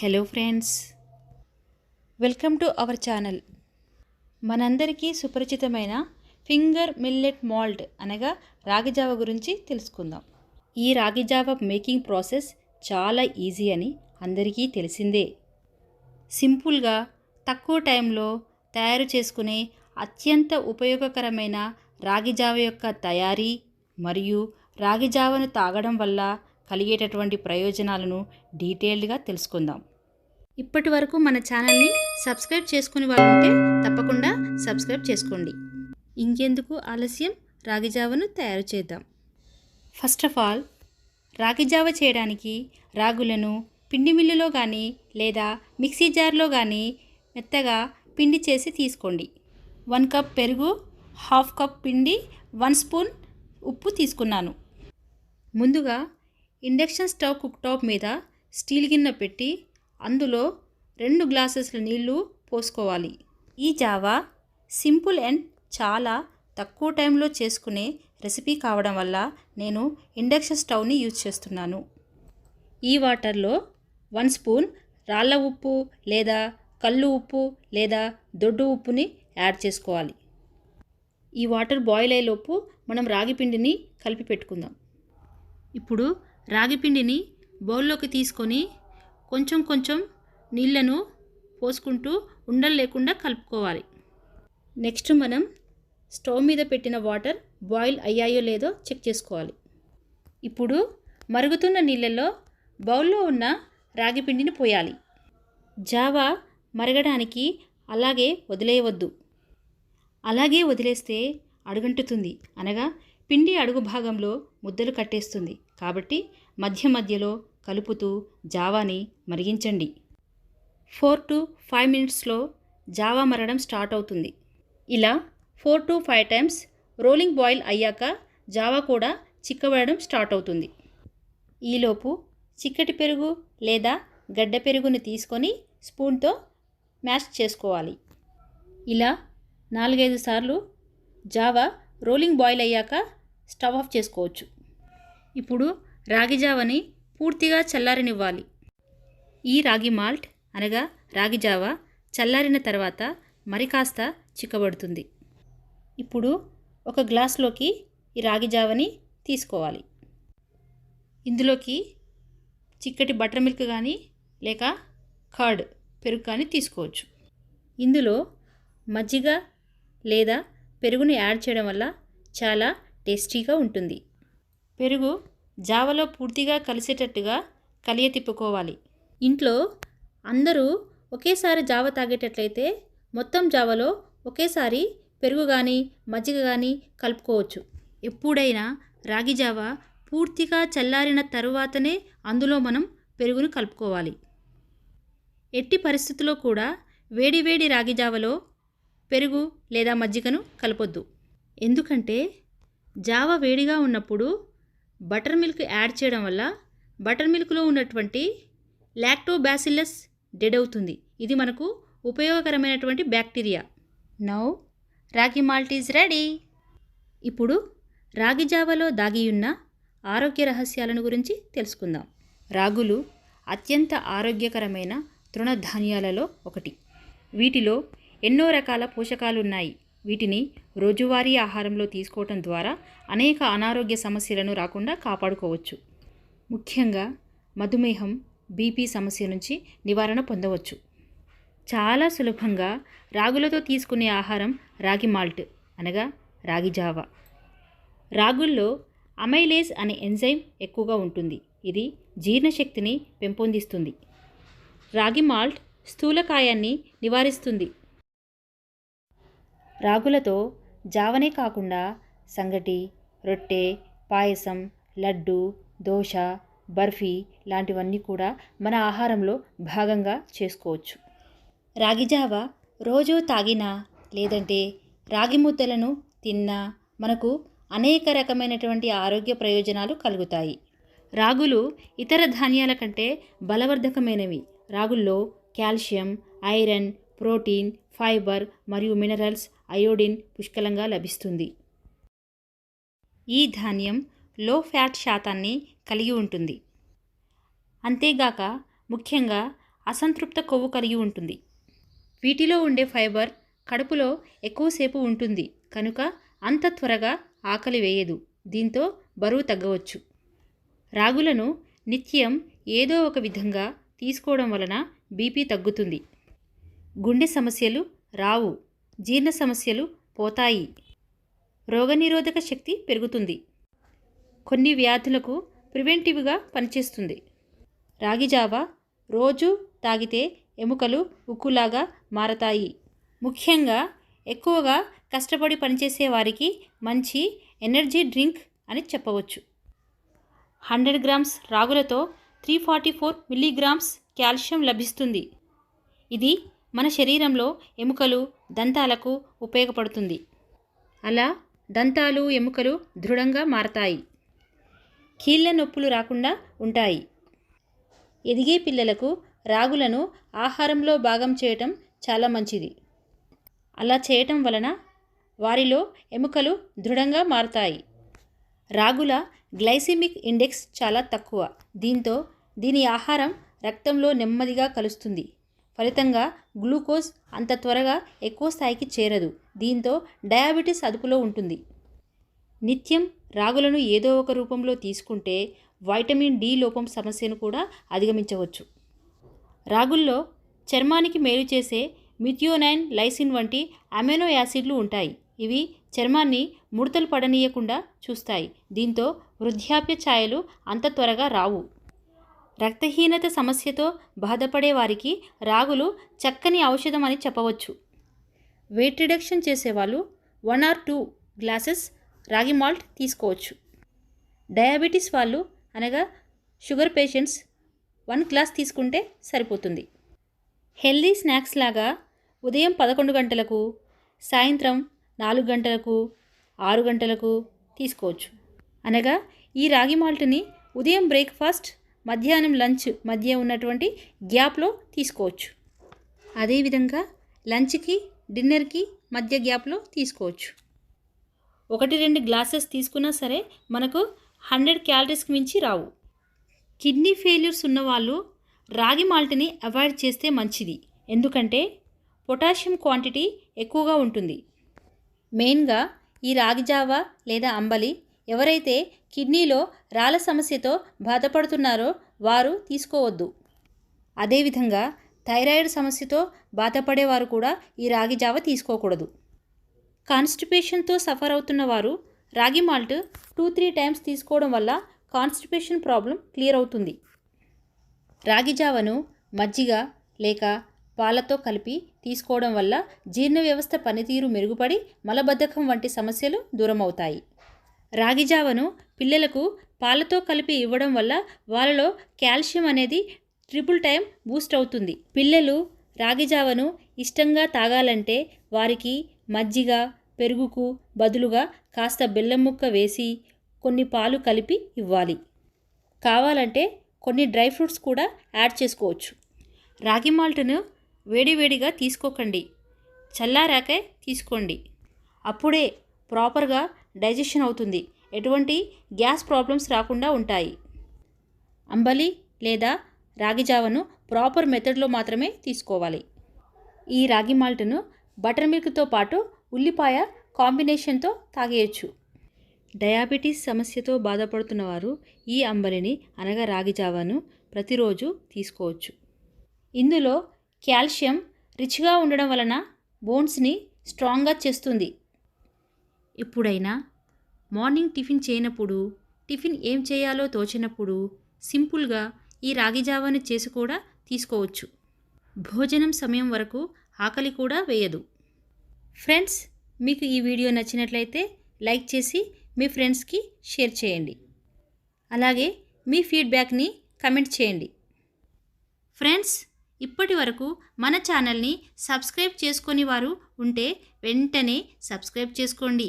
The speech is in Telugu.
Hello friends welcome to our channel. మనందరికీ సుపరిచితమైన ఫింగర్ మిల్లెట్ మాల్ట్ అనగా రాగి జావ గురించి తెలుసుకుందాం. ఈ రాగి జావ మేకింగ్ ప్రాసెస్ చాలా ఈజీ అని అందరికీ తెలిసిందే. సింపుల్గా తక్కువ టైంలో తయారు చేసుకునే అత్యంత ఉపయోగకరమైన రాగి జావ యొక్క తయారీ మరియు రాగి జావను తాగడం వల్ల కలిగేటటువంటి ప్రయోజనాలను డీటెయిల్డ్గా తెలుసుకుందాం. ఇప్పటి వరకు మన ఛానల్ని సబ్స్క్రైబ్ చేసుకుని వాళ్ళు ఉంటే తప్పకుండా సబ్స్క్రైబ్ చేసుకోండి. ఇంకెందుకు ఆలస్యం? రాగి జావను తయారు చేద్దాం. ఫస్ట్ ఆఫ్ ఆల్ రాగి జావ చేయడానికి రాగులను పిండి మిల్లులో కానీ లేదా మిక్సీ జార్లో కానీ మెత్తగా పిండి చేసి తీసుకోండి. వన్ కప్ పెరుగు హాఫ్ కప్ పిండి వన్ స్పూన్ ఉప్పు తీసుకున్నాను. ముందుగా ఇండక్షన్ స్టవ్ కుక్ టాప్ మీద స్టీల్ గిన్నె పెట్టి అందులో రెండు గ్లాసెస్ల నీళ్ళు పోసుకోవాలి. ఈ జావా సింపుల్ అండ్ చాలా తక్కువ టైంలో చేసుకునే రెసిపీ కావడం వల్ల నేను ఇండక్షన్ స్టవ్ని యూజ్ చేస్తున్నాను. ఈ వాటర్లో వన్ స్పూన్ రాళ్ళ ఉప్పు లేదా కళ్ళు ఉప్పు లేదా దొడ్డు ఉప్పుని యాడ్ చేసుకోవాలి. ఈ వాటర్ బాయిల్ అయ్యేలోపు మనం రాగి పిండిని కలిపి పెట్టుకుందాం. ఇప్పుడు రాగి పిండిని బౌల్లోకి తీసుకొని కొంచెం కొంచెం నీళ్ళను పోసుకుంటూ ఉండలు లేకుండా కలుపుకోవాలి. నెక్స్ట్ మనం స్టవ్ మీద పెట్టిన వాటర్ బాయిల్ అయ్యాయో లేదో చెక్ చేసుకోవాలి. ఇప్పుడు మరుగుతున్న నీళ్ళల్లో బౌల్లో ఉన్న రాగిపిండిని పోయాలి. జావా మరగడానికి అలాగే వదిలేయవద్దు. అలాగే వదిలేస్తే అడుగంటుతుంది అనగా పిండి అడుగు భాగంలో ముద్దలు కట్టేస్తుంది. కాబట్టి మధ్య మధ్యలో కలుపుతూ జావాని మరిగించండి. ఫోర్ టు ఫైవ్ మినిట్స్లో జావా మరడం స్టార్ట్ అవుతుంది. ఇలా four to five times rolling boil అయ్యాక జావా కూడా చిక్కబడడం స్టార్ట్ అవుతుంది. ఈలోపు చిక్కటి పెరుగు లేదా గడ్డ పెరుగుని తీసుకొని స్పూన్తో మ్యాష్ చేసుకోవాలి. ఇలా నాలుగైదు సార్లు జావా రోలింగ్ బాయిల్ అయ్యాక స్టవ్ ఆఫ్ చేసుకోవచ్చు. ఇప్పుడు రాగి జావని పూర్తిగా చల్లారనివ్వాలి. ఈ రాగి మాల్ట్ అనగా రాగి జావ చల్లారిన తర్వాత మరి కాస్త చిక్కబడుతుంది. ఇప్పుడు ఒక గ్లాస్లోకి ఈ రాగి జావని తీసుకోవాలి. ఇందులోకి చిక్కటి బటర్ మిల్క్ కానీ లేక కర్డ్ పెరుగు కానీ తీసుకోవచ్చు. ఇందులో మజ్జిగ లేదా పెరుగుని యాడ్ చేయడం వల్ల చాలా టేస్టీగా ఉంటుంది. పెరుగు జావలో పూర్తిగా కలిసేటట్టుగా కలియ తిప్పుకోవాలి. ఇంట్లో అందరూ ఒకేసారి జావ తాగేటట్లయితే మొత్తం జావలో ఒకేసారి పెరుగు కానీ మజ్జిగ కానీ కలుపుకోవచ్చు. ఎప్పుడైనా రాగి జావ పూర్తిగా చల్లారిన తరువాతనే అందులో మనం పెరుగును కలుపుకోవాలి. ఎట్టి పరిస్థితుల్లో కూడా వేడివేడి రాగి జావలో పెరుగు లేదా మజ్జిగను కలపొద్దు. ఎందుకంటే జావ వేడిగా ఉన్నప్పుడు బటర్ మిల్క్ యాడ్ చేయడం వల్ల బటర్ మిల్క్లో ఉన్నటువంటి లాక్టోబాసిల్లస్ డెడ్ అవుతుంది. ఇది మనకు ఉపయోగకరమైనటువంటి bacteria. Now ragi malt is ready. ఇప్పుడు రాగి జావలో దాగియున్న ఆరోగ్య రహస్యాలను గురించి తెలుసుకుందాం. రాగులు అత్యంత ఆరోగ్యకరమైన తృణధాన్యాలలో ఒకటి. వీటిలో ఎన్నో రకాల పోషకాలు ఉన్నాయి వీటిని రోజువారీ ఆహారంలో తీసుకోవటం ద్వారా అనేక అనారోగ్య సమస్యలను రాకుండా కాపాడుకోవచ్చు. ముఖ్యంగా మధుమేహం బీపీ సమస్య నుంచి నివారణ పొందవచ్చు. చాలా సులభంగా రాగులతో తీసుకునే ఆహారం రాగి మాల్ట్ అనగా రాగి జావా. రాగుల్లో అమైలేజ్ అనే ఎంజైమ్ ఎక్కువగా ఉంటుంది. ఇది జీర్ణశక్తిని పెంపొందిస్తుంది. రాగి మాల్ట్ స్థూలకాయాన్ని నివారిస్తుంది. రాగులతో జావనే కాకుండా సంగటి రొట్టె పాయసం లడ్డు దోశ బర్ఫీ లాంటివన్నీ కూడా మన ఆహారంలో భాగంగా చేసుకోవచ్చు. రాగి జావ రోజు తాగినా లేదంటే రాగి ముద్దలను తిన్నా మనకు అనేక రకమైనటువంటి ఆరోగ్య ప్రయోజనాలు కలుగుతాయి. రాగులు ఇతర ధాన్యాల కంటే బలవర్ధకమైనవి. రాగుల్లో కాల్షియం ఐరన్ ప్రోటీన్ ఫైబర్ మరియు మినరల్స్ అయోడిన్ పుష్కలంగా లభిస్తుంది. ఈ ధాన్యం లో ఫ్యాట్ శాతాన్ని కలిగి ఉంటుంది. అంతేగాక ముఖ్యంగా అసంతృప్త కొవ్వు కలిగి ఉంటుంది. వీటిలో ఉండే ఫైబర్ కడుపులో ఎక్కువసేపు ఉంటుంది. కనుక అంత త్వరగా ఆకలి వేయదు. దీంతో బరువు తగ్గవచ్చు. రాగులను నిత్యం ఏదో ఒక విధంగా తీసుకోవడం వలన బీపీ తగ్గుతుంది. గుండె సమస్యలు రావు జీర్ణ సమస్యలు పోతాయి. రోగనిరోధక శక్తి పెరుగుతుంది. కొన్ని వ్యాధులకు ప్రివెంటివ్గా పనిచేస్తుంది. రాగి జావా రోజు తాగితే ఎముకలు ఉక్కులాగా మారతాయి. ముఖ్యంగా ఎక్కువగా కష్టపడి పనిచేసే వారికి మంచి ఎనర్జీ డ్రింక్ అని చెప్పవచ్చు. Hundred grams రాగులతో three forty four milligrams calcium లభిస్తుంది. ఇది మన శరీరంలో ఎముకలు దంతాలకు ఉపయోగపడుతుంది. అలా దంతాలు ఎముకలు దృఢంగా మారతాయి. కీళ్ళ నొప్పులు రాకుండా ఉంటాయి. ఎదిగే పిల్లలకు రాగులను ఆహారంలో భాగం చేయటం చాలా మంచిది. అలా చేయటం వలన వారిలో ఎముకలు దృఢంగా మారుతాయి. రాగుల గ్లైసిమిక్ ఇండెక్స్ చాలా తక్కువ. దీంతో దీని ఆహారం రక్తంలో నెమ్మదిగా కలుస్తుంది. ఫలితంగా గ్లూకోజ్ అంత త్వరగా ఎక్కువ స్థాయికి చేరదు. దీంతో డయాబెటీస్ అదుపులో ఉంటుంది. నిత్యం రాగులను ఏదో ఒక రూపంలో తీసుకుంటే వైటమిన్ డి లోపం సమస్యను కూడా అధిగమించవచ్చు. రాగుల్లో చర్మానికి మేలు చేసే మిథియోనైన్ లైసిన్ వంటి అమెనో యాసిడ్లు ఉంటాయి. ఇవి చర్మాన్ని ముడతలు పడనీయకుండా చూస్తాయి. దీంతో వృద్ధాప్య ఛాయలు అంత త్వరగా రావు. రక్తహీనత సమస్యతో బాధపడే వారికి రాగులు చక్కని ఔషధం అని చెప్పవచ్చు. వెయిట్ రిడక్షన్ చేసేవాళ్ళు one or two glasses ragi malt తీసుకోవచ్చు. డయాబెటీస్ వాళ్ళు అనగా షుగర్ పేషెంట్స్ వన్ గ్లాస్ తీసుకుంటే సరిపోతుంది. హెల్దీ స్నాక్స్ లాగా ఉదయం పదకొండు గంటలకు సాయంత్రం నాలుగు గంటలకు ఆరు గంటలకు తీసుకోవచ్చు. అనగా ఈ రాగి మాల్ట్ని ఉదయం బ్రేక్ఫాస్ట్ మధ్యాహ్నం లంచ్ మధ్య ఉన్నటువంటి గ్యాప్లో తీసుకోవచ్చు. అదేవిధంగా లంచ్కి డిన్నర్కి మధ్య గ్యాప్లో తీసుకోవచ్చు. ఒకటి రెండు గ్లాసెస్ తీసుకున్నా సరే మనకు హండ్రెడ్ క్యాలరీస్కి మించి రావు. కిడ్నీ ఫెయిల్యూర్స్ ఉన్నవాళ్ళు రాగి మాల్ట్ని అవాయిడ్ చేస్తే మంచిది. ఎందుకంటే పొటాషియం క్వాంటిటీ ఎక్కువగా ఉంటుంది. మెయిన్గా ఈ రాగి జావా లేదా అంబలి ఎవరైతే కిడ్నీలో రాళ్ళ సమస్యతో బాధపడుతున్నారో వారు తీసుకోవద్దు. అదేవిధంగా థైరాయిడ్ సమస్యతో బాధపడేవారు కూడా ఈ రాగి జావ తీసుకోకూడదు. కాన్స్టిపేషన్తో సఫర్ అవుతున్న వారు రాగి మాల్ట్ టూ త్రీ టైమ్స్ తీసుకోవడం వల్ల కాన్స్టిపేషన్ ప్రాబ్లం క్లియర్ అవుతుంది. రాగి జావను మజ్జిగ లేక పాలతో కలిపి తీసుకోవడం వల్ల జీర్ణ వ్యవస్థ పనితీరు మెరుగుపడి మలబద్ధకం వంటి సమస్యలు దూరమవుతాయి. రాగి జావను పిల్లలకు పాలతో కలిపి ఇవ్వడం వల్ల వాళ్ళలో కాల్షియం అనేది ట్రిపుల్ టైం బూస్ట్ అవుతుంది. పిల్లలు రాగి జావను ఇష్టంగా తాగాలంటే వారికి మజ్జిగ పెరుగుకు బదులుగా కాస్త బెల్లం ముక్క వేసి కొన్ని పాలు కలిపి ఇవ్వాలి. కావాలంటే కొన్ని డ్రై ఫ్రూట్స్ కూడా యాడ్ చేసుకోవచ్చు. రాగి మాల్ట్ను వేడివేడిగా తీసుకోకండి. చల్లారాకే తీసుకోండి. అప్పుడే ప్రాపర్గా డైజెషన్ అవుతుంది. ఎటువంటి గ్యాస్ ప్రాబ్లమ్స్ రాకుండా ఉంటాయి. అంబలి లేదా రాగి జావను ప్రాపర్ మెథడ్లో మాత్రమే తీసుకోవాలి. ఈ రాగి మాల్ట్ను బటర్ మిల్క్తో పాటు ఉల్లిపాయ కాంబినేషన్తో తాగేయచ్చు. డయాబెటీస్ సమస్యతో బాధపడుతున్న వారు ఈ అంబలిని అనగా రాగి జావను ప్రతిరోజు తీసుకోవచ్చు. ఇందులో కాల్షియం రిచ్గా ఉండడం వలన బోన్స్ని స్ట్రాంగ్గా చేస్తుంది. ఎప్పుడైనా? మార్నింగ్ టిఫిన్ చేయనప్పుడు టిఫిన్ ఏం చేయాలో తోచినప్పుడు సింపుల్గా ఈ రాగి జావాని చేసి కూడా తీసుకోవచ్చు. భోజనం సమయం వరకు ఆకలి కూడా వేయదు. ఫ్రెండ్స్ మీకు ఈ వీడియో నచ్చినట్లయితే లైక్ చేసి మీ ఫ్రెండ్స్కి షేర్ చేయండి. అలాగే మీ ఫీడ్బ్యాక్ని కమెంట్ చేయండి. ఫ్రెండ్స్ ఇప్పటి వరకు మన ఛానల్ని సబ్స్క్రైబ్ చేసుకొని వారు ఉంటే వెంటనే సబ్స్క్రైబ్ చేసుకోండి.